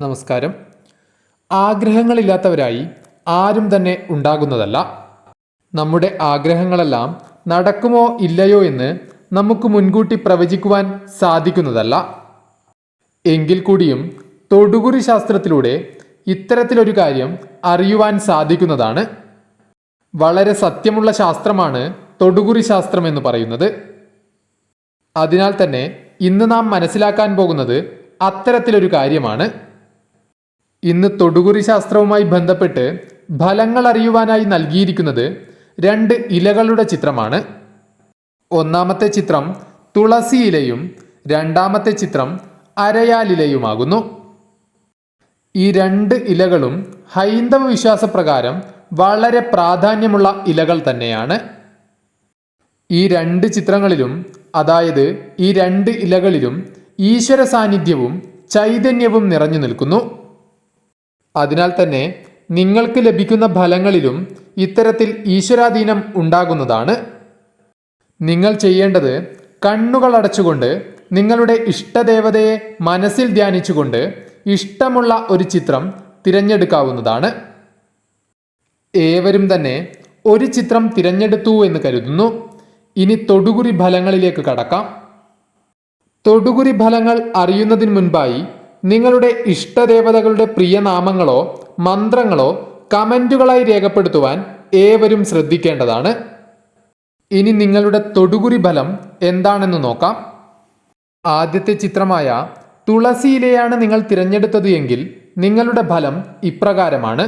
നമസ്കാരം. ആഗ്രഹങ്ങളില്ലാത്തവരായി ആരും തന്നെ ഉണ്ടാകുന്നതല്ല. നമ്മുടെ ആഗ്രഹങ്ങളെല്ലാം നടക്കുമോ ഇല്ലയോ എന്ന് നമുക്ക് മുൻകൂട്ടി പ്രവചിക്കുവാൻ സാധിക്കുന്നതല്ല. എങ്കിൽ കൂടിയും തൊടുകുറി ശാസ്ത്രത്തിലൂടെ ഇത്തരത്തിലൊരു കാര്യം അറിയുവാൻ സാധിക്കുന്നതാണ്. വളരെ സത്യമുള്ള ശാസ്ത്രമാണ് തൊടുകുറി ശാസ്ത്രം എന്ന് പറയുന്നത്. അതിനാൽ തന്നെ ഇന്ന് നാം മനസ്സിലാക്കാൻ പോകുന്നത് അത്തരത്തിലൊരു കാര്യമാണ്. ഇന്ന് തൊടുകുറി ശാസ്ത്രവുമായി ബന്ധപ്പെട്ട് ഫലങ്ങൾ അറിയുവാനായി നൽകിയിരിക്കുന്നത് രണ്ട് ഇലകളുടെ ചിത്രമാണ്. ഒന്നാമത്തെ ചിത്രം തുളസി ഇലയും രണ്ടാമത്തെ ചിത്രം അരയാലിലയുമാകുന്നു ഈ രണ്ട് ഇലകളും ഹൈന്ദവ വിശ്വാസപ്രകാരം വളരെ പ്രാധാന്യമുള്ള ഇലകൾ തന്നെയാണ്. ഈ രണ്ട് ചിത്രങ്ങളിലും അതായത് ഈ രണ്ട് ഇലകളിലും ഈശ്വര സാന്നിധ്യവും ചൈതന്യവും നിറഞ്ഞു നിൽക്കുന്നു. അതിനാൽ തന്നെ നിങ്ങൾക്ക് ലഭിക്കുന്ന ഫലങ്ങളിലും ഇത്തരത്തിൽ ഈശ്വരാധീനം ഉണ്ടാകുന്നതാണ്. നിങ്ങൾ ചെയ്യേണ്ടത് കണ്ണുകൾ അടച്ചുകൊണ്ട് നിങ്ങളുടെ ഇഷ്ടദേവതയെ മനസ്സിൽ ധ്യാനിച്ചുകൊണ്ട് ഇഷ്ടമുള്ള ഒരു ചിത്രം തിരഞ്ഞെടുക്കാവുന്നതാണ്. ഏവരും തന്നെ ഒരു ചിത്രം തിരഞ്ഞെടുത്തു എന്ന് കരുതുന്നു. ഇനി തൊടുകുറി ഫലങ്ങളിലേക്ക് കടക്കാം. തൊടുകുറി ഫലങ്ങൾ അറിയുന്നതിന് മുൻപായി നിങ്ങളുടെ ഇഷ്ടദേവതകളുടെ പ്രിയനാമങ്ങളോ മന്ത്രങ്ങളോ കമന്റുകളായി രേഖപ്പെടുത്തുവാൻ ഏവരും ശ്രദ്ധിക്കേണ്ടതാണ്. ഇനി നിങ്ങളുടെ തൊടുകുരി ഫലം എന്താണെന്ന് നോക്കാം. ആദ്യത്തെ ചിത്രമായ തുളസിയിലെയാണ് നിങ്ങൾ തിരഞ്ഞെടുത്തത് എങ്കിൽ നിങ്ങളുടെ ഫലം ഇപ്രകാരമാണ്.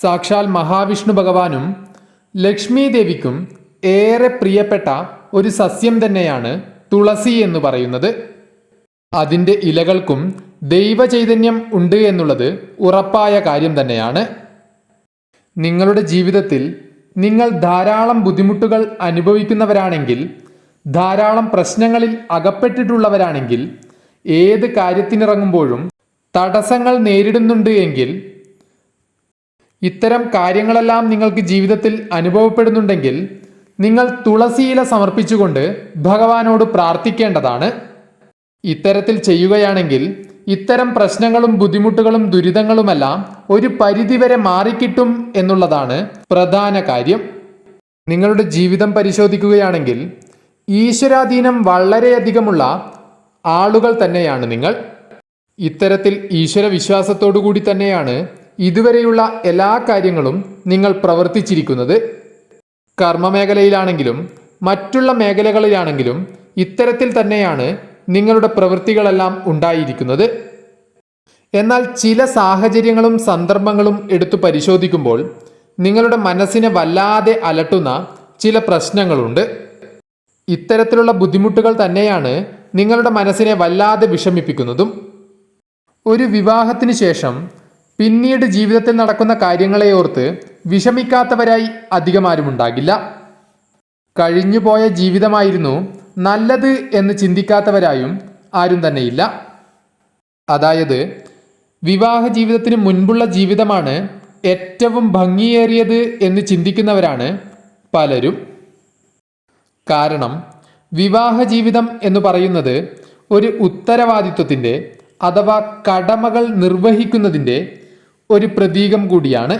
സാക്ഷാൽ മഹാവിഷ്ണു ഭഗവാനും ലക്ഷ്മി ഏറെ പ്രിയപ്പെട്ട ഒരു സസ്യം തന്നെയാണ് തുളസി എന്ന് പറയുന്നത്. അതിന്റെ ഇലകൾക്കും ദൈവചൈതന്യം ഉണ്ട് എന്നുള്ളത് ഉറപ്പായ കാര്യം തന്നെയാണ്. നിങ്ങളുടെ ജീവിതത്തിൽ നിങ്ങൾ ധാരാളം ബുദ്ധിമുട്ടുകൾ അനുഭവിക്കുന്നവരാണെങ്കിൽ ധാരാളം പ്രശ്നങ്ങളിൽ അകപ്പെട്ടിട്ടുള്ളവരാണെങ്കിൽ ഏത് കാര്യത്തിനിറങ്ങുമ്പോഴും തടസ്സങ്ങൾ നേരിടുന്നുണ്ട് എങ്കിൽ ഇത്തരം കാര്യങ്ങളെല്ലാം നിങ്ങൾക്ക് ജീവിതത്തിൽ അനുഭവപ്പെടുന്നുണ്ടെങ്കിൽ നിങ്ങൾ തുളസിയില സമർപ്പിച്ചുകൊണ്ട് ഭഗവാനോട് പ്രാർത്ഥിക്കേണ്ടതാണ്. ഇത്തരത്തിൽ ചെയ്യുകയാണെങ്കിൽ ഇത്തരം പ്രശ്നങ്ങളും ബുദ്ധിമുട്ടുകളും ദുരിതങ്ങളുമെല്ലാം ഒരു പരിധിവരെ മാറിക്കിട്ടും എന്നുള്ളതാണ് പ്രധാന കാര്യം. നിങ്ങളുടെ ജീവിതം പരിശോധിക്കുകയാണെങ്കിൽ ഈശ്വരാധീനം വളരെയധികമുള്ള ആളുകൾ തന്നെയാണ് നിങ്ങൾ. ഇത്തരത്തിൽ ഈശ്വര വിശ്വാസത്തോടു കൂടി തന്നെയാണ് ഇതുവരെയുള്ള എല്ലാ കാര്യങ്ങളും നിങ്ങൾ പ്രവർത്തിച്ചിരിക്കുന്നത്. കർമ്മമേഖലയിലാണെങ്കിലും മറ്റുള്ള മേഖലകളിലാണെങ്കിലും ഇത്തരത്തിൽ തന്നെയാണ് നിങ്ങളുടെ പ്രവൃത്തികളെല്ലാം ഉണ്ടായിരിക്കുന്നത്. എന്നാൽ ചില സാഹചര്യങ്ങളും സന്ദർഭങ്ങളും എടുത്തു പരിശോധിക്കുമ്പോൾ നിങ്ങളുടെ മനസ്സിനെ വല്ലാതെ അലട്ടുന്ന ചില പ്രശ്നങ്ങളുണ്ട്. ഇത്തരത്തിലുള്ള ബുദ്ധിമുട്ടുകൾ തന്നെയാണ് നിങ്ങളുടെ മനസ്സിനെ വല്ലാതെ വിഷമിപ്പിക്കുന്നതും. ഒരു വിവാഹത്തിന് ശേഷം പിന്നീട് ജീവിതത്തിൽ നടക്കുന്ന കാര്യങ്ങളെ ഓർത്ത് വിഷമിക്കാത്തവരായി അധികം ആരുമുണ്ടാകില്ല കഴിഞ്ഞുപോയ ജീവിതമായിരുന്നു നല്ലത് എന്ന് ചിന്തിക്കാത്തവരായും ആരും തന്നെയില്ല. അതായത് വിവാഹ ജീവിതത്തിന് മുൻപുള്ള ജീവിതമാണ് ഏറ്റവും ഭംഗിയേറിയത് എന്ന് ചിന്തിക്കുന്നവരാണ് പലരും. കാരണം വിവാഹ ജീവിതം എന്ന് പറയുന്നത് ഒരു ഉത്തരവാദിത്വത്തിന്റെ അഥവാ കടമകൾ നിർവഹിക്കുന്നതിന്റെ ഒരു പ്രതീകം കൂടിയാണ്.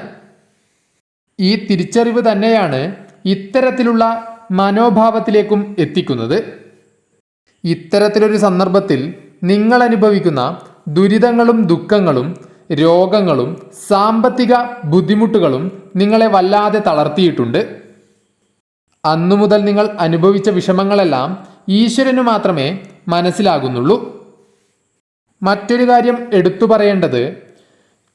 ഈ തിരിച്ചറിവ് തന്നെയാണ് ഇത്തരത്തിലുള്ള മനോഭാവത്തിലേക്കും എത്തിക്കുന്നത്. ഇത്തരത്തിലൊരു സന്ദർഭത്തിൽ നിങ്ങൾ അനുഭവിക്കുന്ന ദുരിതങ്ങളും ദുഃഖങ്ങളും രോഗങ്ങളും സാമ്പത്തിക ബുദ്ധിമുട്ടുകളും നിങ്ങളെ വല്ലാതെ തളർത്തിയിട്ടുണ്ട്. അന്നു മുതൽ നിങ്ങൾ അനുഭവിച്ച വിഷമങ്ങളെല്ലാം ഈശ്വരന് മാത്രമേ മനസ്സിലാകുന്നുള്ളൂ. മറ്റൊരു കാര്യം എടുത്തു പറയേണ്ടത്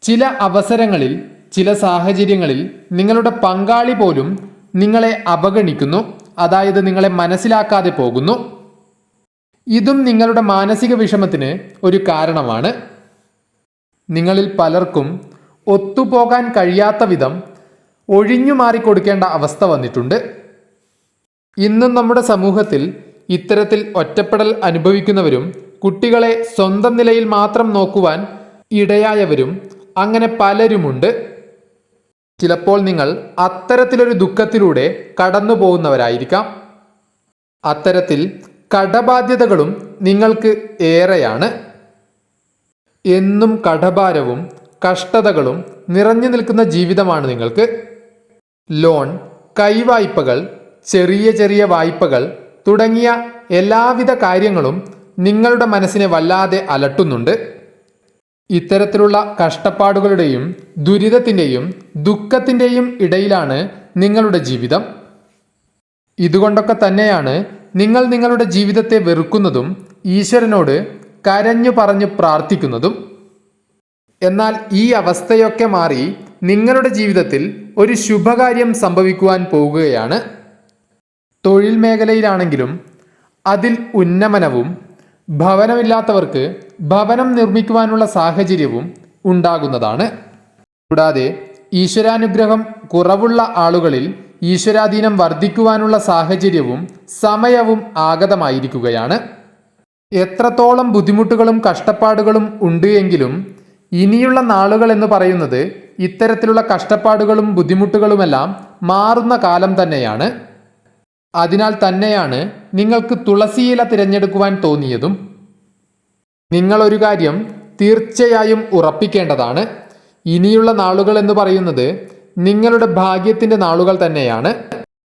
ചില അവസരങ്ങളിൽ ചില സാഹചര്യങ്ങളിൽ നിങ്ങളുടെ പങ്കാളി പോലും നിങ്ങളെ അവഗണിക്കുന്നു. അതായത് നിങ്ങളെ മനസ്സിലാക്കാതെ പോകുന്നു. ഇതും നിങ്ങളുടെ മാനസിക വിഷമത്തിന് ഒരു കാരണമാണ്. നിങ്ങളിൽ പലർക്കും ഒത്തുപോകാൻ കഴിയാത്ത വിധം ഒഴിഞ്ഞു മാറിക്കൊടുക്കേണ്ട അവസ്ഥ വന്നിട്ടുണ്ട്. ഇന്നും നമ്മുടെ സമൂഹത്തിൽ ഇത്തരത്തിൽ ഒറ്റപ്പെടൽ അനുഭവിക്കുന്നവരും കുട്ടികളെ സ്വന്തം നിലയിൽ മാത്രം നോക്കുവാൻ ഇടയായവരും അങ്ങനെ പലരുമുണ്ട്. ചിലപ്പോൾ നിങ്ങൾ അത്തരത്തിലൊരു ദുഃഖത്തിലൂടെ കടന്നു പോകുന്നവരായിരിക്കാം അത്തരത്തിൽ കടബാധ്യതകളും നിങ്ങൾക്ക് ഏറെയാണ്. എന്നും കടഭാരവും കഷ്ടതകളും നിറഞ്ഞു നിൽക്കുന്ന ജീവിതമാണ് നിങ്ങൾക്ക്. ലോൺ കൈവായ്പകൾ ചെറിയ ചെറിയ വായ്പകൾ തുടങ്ങിയ എല്ലാവിധ കാര്യങ്ങളും നിങ്ങളുടെ മനസ്സിനെ വല്ലാതെ അലട്ടുന്നുണ്ട്. ഇത്തരത്തിലുള്ള കഷ്ടപ്പാടുകളുടെയും ദുരിതത്തിന്റെയും ദുഃഖത്തിന്റെയും ഇടയിലാണ് നിങ്ങളുടെ ജീവിതം. ഇതുകൊണ്ടൊക്കെ തന്നെയാണ് നിങ്ങൾ നിങ്ങളുടെ ജീവിതത്തെ വെറുക്കുന്നതും ഈശ്വരനോട് കരഞ്ഞു പറഞ്ഞു പ്രാർത്ഥിക്കുന്നതും. എന്നാൽ ഈ അവസ്ഥയൊക്കെ മാറി നിങ്ങളുടെ ജീവിതത്തിൽ ഒരു ശുഭകാര്യം സംഭവിക്കുവാൻ പോവുകയാണ്. തൊഴിൽ മേഖലയിലാണെങ്കിലും അതിൽ ഉന്നമനവും ഭവനമില്ലാത്തവർക്ക് ഭവനം നിർമ്മിക്കുവാനുള്ള സാഹചര്യവും ഉണ്ടാകുന്നതാണ്. കൂടാതെ ഈശ്വരാനുഗ്രഹം കുറവുള്ള ആളുകളിൽ ഈശ്വരാധീനം വർദ്ധിക്കുവാനുള്ള സാഹചര്യവും സമയവും ആഗതമായിരിക്കുകയാണ്. എത്രത്തോളം ബുദ്ധിമുട്ടുകളും കഷ്ടപ്പാടുകളും ഉണ്ട് എങ്കിലും ഇനിയുള്ള നാളുകൾ എന്ന് പറയുന്നത് ഇത്തരത്തിലുള്ള കഷ്ടപ്പാടുകളും ബുദ്ധിമുട്ടുകളുമെല്ലാം മാറുന്ന കാലം തന്നെയാണ്. അതിനാൽ തന്നെയാണ് നിങ്ങൾക്ക് തുളസിയില തിരഞ്ഞെടുക്കുവാൻ തോന്നിയതും നിങ്ങളൊരു കാര്യം തീർച്ചയായും ഉറപ്പിക്കേണ്ടതാണ്. ഇനിയുള്ള നാളുകൾ എന്ന് പറയുന്നത് നിങ്ങളുടെ ഭാഗ്യത്തിന്റെ നാളുകൾ തന്നെയാണ്.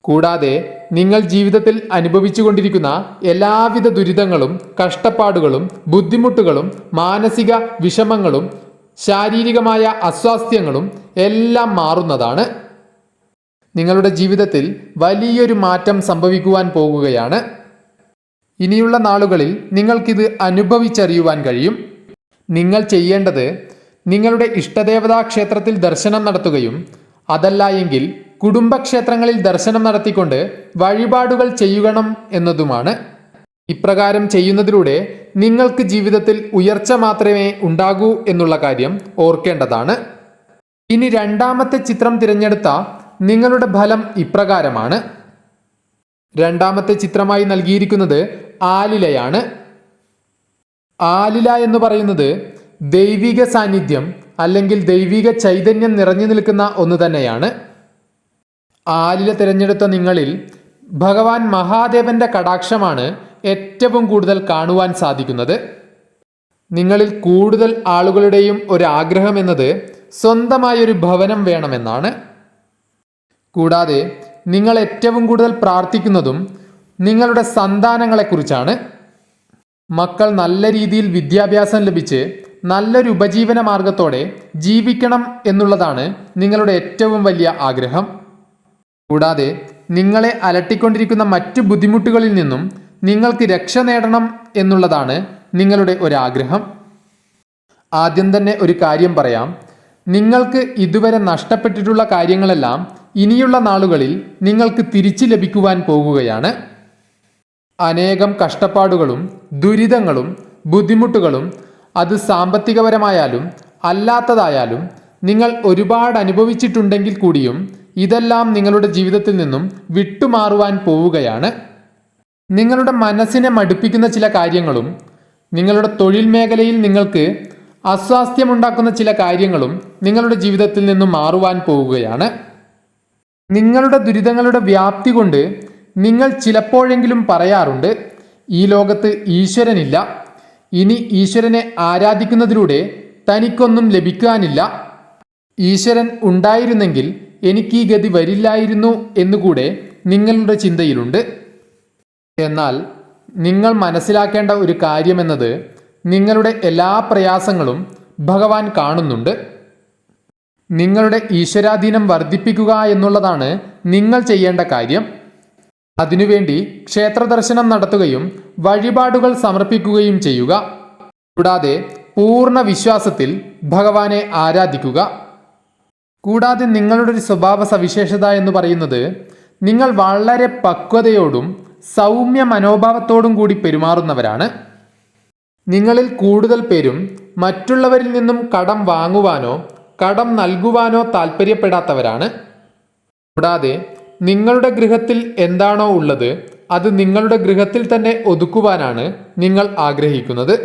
കൂടാതെ നിങ്ങൾ ജീവിതത്തിൽ അനുഭവിച്ചുകൊണ്ടിരിക്കുന്ന എല്ലാവിധ ദുരിതങ്ങളും കഷ്ടപ്പാടുകളും ബുദ്ധിമുട്ടുകളും മാനസിക വിഷമങ്ങളും ശാരീരികമായ അസ്വാസ്ഥ്യങ്ങളും എല്ലാം മാറുന്നതാണ്. നിങ്ങളുടെ ജീവിതത്തിൽ വലിയൊരു മാറ്റം സംഭവിക്കുവാൻ പോകുകയാണ്. ഇനിയുള്ള നാളുകളിൽ നിങ്ങൾക്കിത് അനുഭവിച്ചറിയുവാൻ കഴിയും. നിങ്ങൾ ചെയ്യേണ്ടത് നിങ്ങളുടെ ഇഷ്ടദേവതാ ക്ഷേത്രത്തിൽ ദർശനം നടത്തുകയും അതല്ല എങ്കിൽ കുടുംബക്ഷേത്രങ്ങളിൽ ദർശനം നടത്തിക്കൊണ്ട് വഴിപാടുകൾ ചെയ്യണം എന്നതുമാണ്. ഇപ്രകാരം ചെയ്യുന്നതിലൂടെ നിങ്ങൾക്ക് ജീവിതത്തിൽ ഉയർച്ച മാത്രമേ ഉണ്ടാകൂ എന്നുള്ള കാര്യം ഓർക്കേണ്ടതാണ്. ഇനി രണ്ടാമത്തെ ചിത്രം തിരഞ്ഞെടുത്ത നിങ്ങളുടെ ഫലം ഇപ്രകാരമാണ്. രണ്ടാമത്തെ ചിത്രമായി നൽകിയിരിക്കുന്നത് ആലിലയാണ്. ആലില എന്ന് പറയുന്നത് ദൈവിക സാന്നിധ്യം അല്ലെങ്കിൽ ദൈവിക ചൈതന്യം നിറഞ്ഞു നിൽക്കുന്ന ഒന്ന് തന്നെയാണ്. ആലില തിരഞ്ഞെടുത്ത നിങ്ങളിൽ ഭഗവാൻ മഹാദേവന്റെ കടാക്ഷമാണ് ഏറ്റവും കൂടുതൽ കാണുവാൻ സാധിക്കുന്നത്. നിങ്ങളിൽ കൂടുതൽ ആളുകളുടെയും ഒരു ആഗ്രഹം എന്നത് സ്വന്തമായൊരു ഭവനം വേണമെന്നാണ്. കൂടാതെ നിങ്ങൾ ഏറ്റവും കൂടുതൽ പ്രാർത്ഥിക്കുന്നതും നിങ്ങളുടെ സന്താനങ്ങളെക്കുറിച്ചാണ്. മക്കൾ നല്ല രീതിയിൽ വിദ്യാഭ്യാസം ലഭിച്ച് നല്ലൊരു ഉപജീവന മാർഗത്തോടെ ജീവിക്കണം എന്നുള്ളതാണ് നിങ്ങളുടെ ഏറ്റവും വലിയ ആഗ്രഹം. കൂടാതെ നിങ്ങളെ അലട്ടിക്കൊണ്ടിരിക്കുന്ന മറ്റു ബുദ്ധിമുട്ടുകളിൽ നിന്നും നിങ്ങൾക്ക് രക്ഷ നേടണം എന്നുള്ളതാണ് നിങ്ങളുടെ ഒരാഗ്രഹം. ആദ്യം തന്നെ ഒരു കാര്യം പറയാം. നിങ്ങൾക്ക് ഇതുവരെ നഷ്ടപ്പെട്ടിട്ടുള്ള കാര്യങ്ങളെല്ലാം ഇനിയുള്ള നാളുകളിൽ നിങ്ങൾക്ക് തിരിച്ചു ലഭിക്കുവാൻ പോകുകയാണ്. അനേകം കഷ്ടപ്പാടുകളും ദുരിതങ്ങളും ബുദ്ധിമുട്ടുകളും അത് സാമ്പത്തികപരമായാലും അല്ലാത്തതായാലും നിങ്ങൾ ഒരുപാട് അനുഭവിച്ചിട്ടുണ്ടെങ്കിൽ കൂടിയും ഇതെല്ലാം നിങ്ങളുടെ ജീവിതത്തിൽ നിന്നും വിട്ടുമാറുവാൻ പോവുകയാണ്. നിങ്ങളുടെ മനസ്സിനെ മടുപ്പിക്കുന്ന ചില കാര്യങ്ങളും നിങ്ങളുടെ തൊഴിൽ മേഖലയിൽ നിങ്ങൾക്ക് അസ്വാസ്ഥ്യമുണ്ടാക്കുന്ന ചില കാര്യങ്ങളും നിങ്ങളുടെ ജീവിതത്തിൽ നിന്നും മാറുവാൻ പോവുകയാണ്. നിങ്ങളുടെ ദുരിതങ്ങളുടെ വ്യാപ്തി കൊണ്ട് നിങ്ങൾ ചിലപ്പോഴെങ്കിലും പറയാറുണ്ട് ഈ ലോകത്ത് ഈശ്വരനില്ല. ഇനി ഈശ്വരനെ ആരാധിക്കുന്നതിലൂടെ തനിക്കൊന്നും ലഭിക്കാനില്ല. ഈശ്വരൻ ഉണ്ടായിരുന്നെങ്കിൽ എനിക്ക് ഈ ഗതി വരില്ലായിരുന്നു എന്നുകൂടെ നിങ്ങളുടെ ചിന്തയിലുണ്ട്. എന്നാൽ നിങ്ങൾ മനസ്സിലാക്കേണ്ട ഒരു കാര്യമെന്നത് നിങ്ങളുടെ എല്ലാ പ്രയാസങ്ങളും ഭഗവാൻ കാണുന്നുണ്ട്. നിങ്ങളുടെ ഈശ്വരാധീനം വർദ്ധിപ്പിക്കുക എന്നുള്ളതാണ് നിങ്ങൾ ചെയ്യേണ്ട കാര്യം. അതിനുവേണ്ടി ക്ഷേത്രദർശനം നടത്തുകയും വഴിപാടുകൾ സമർപ്പിക്കുകയും ചെയ്യുക. കൂടാതെ പൂർണ വിശ്വാസത്തിൽ ഭഗവാനെ ആരാധിക്കുക. കൂടാതെ നിങ്ങളുടെ ഒരു സ്വഭാവ സവിശേഷത എന്ന് പറയുന്നത് നിങ്ങൾ വളരെ പക്വതയോടും സൗമ്യ മനോഭാവത്തോടും കൂടി പെരുമാറുന്നവരാണ്. നിങ്ങളിൽ കൂടുതൽ പേരും മറ്റുള്ളവരിൽ നിന്നും കടം വാങ്ങുവാനോ കടം നൽകുവാനോ താല്പര്യപ്പെടാത്തവരാണ്. കൂടാതെ നിങ്ങളുടെ ഗൃഹത്തിൽ എന്താണോ ഉള്ളത് അത് നിങ്ങളുടെ ഗൃഹത്തിൽ തന്നെ ഒതുക്കുവാനാണ് നിങ്ങൾ ആഗ്രഹിക്കുന്നത്.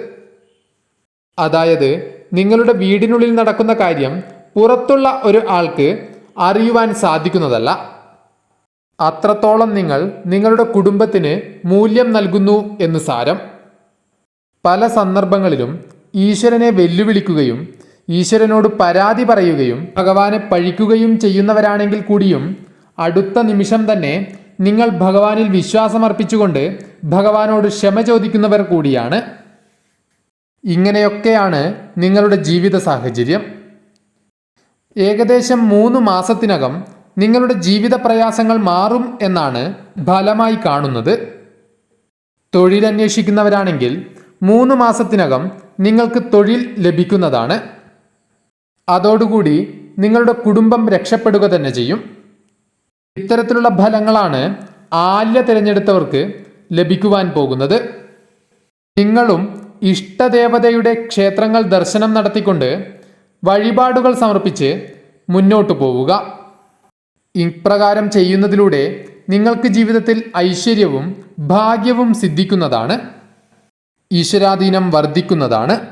അതായത് നിങ്ങളുടെ വീടിനുള്ളിൽ നടക്കുന്ന കാര്യം പുറത്തുള്ള ഒരു ആൾക്ക് അറിയുവാൻ സാധിക്കുന്നതല്ല. അത്രത്തോളം നിങ്ങൾ നിങ്ങളുടെ കുടുംബത്തിന് മൂല്യം നൽകുന്നു എന്ന് സാരം. പല സന്ദർഭങ്ങളിലും ഈശ്വരനെ വെല്ലുവിളിക്കുകയും ഈശ്വരനോട് പരാതി പറയുകയും ഭഗവാനെ പഴിക്കുകയും ചെയ്യുന്നവരാണെങ്കിൽ കൂടിയും അടുത്ത നിമിഷം തന്നെ നിങ്ങൾ ഭഗവാനിൽ വിശ്വാസമർപ്പിച്ചുകൊണ്ട് ഭഗവാനോട് ക്ഷമ ചോദിക്കുന്നവർ കൂടിയാണ്. ഇങ്ങനെയൊക്കെയാണ് നിങ്ങളുടെ ജീവിത സാഹചര്യം. ഏകദേശം മൂന്ന് മാസത്തിനകം നിങ്ങളുടെ ജീവിത പ്രയാസങ്ങൾ മാറും എന്നാണ് ഫലമായി കാണുന്നത്. തൊഴിലന്വേഷിക്കുന്നവരാണെങ്കിൽ മൂന്ന് മാസത്തിനകം നിങ്ങൾക്ക് തൊഴിൽ ലഭിക്കുന്നതാണ്. അതോടുകൂടി നിങ്ങളുടെ കുടുംബം രക്ഷപ്പെടുക തന്നെ ചെയ്യും. ഇത്തരത്തിലുള്ള ഫലങ്ങളാണ് ആല്യ തിരഞ്ഞെടുത്തവർക്ക് ലഭിക്കുവാൻ പോകുന്നത്. നിങ്ങളും ഇഷ്ടദേവതയുടെ ക്ഷേത്രങ്ങൾ ദർശനം നടത്തിക്കൊണ്ട് വഴിപാടുകൾ സമർപ്പിച്ച് മുന്നോട്ടു പോവുക. ഇപ്രകാരം ചെയ്യുന്നതിലൂടെ നിങ്ങൾക്ക് ജീവിതത്തിൽ ഐശ്വര്യവും ഭാഗ്യവും സിദ്ധിക്കുന്നതാണ്. ഈശ്വരാധീനം വർദ്ധിക്കുന്നതാണ്.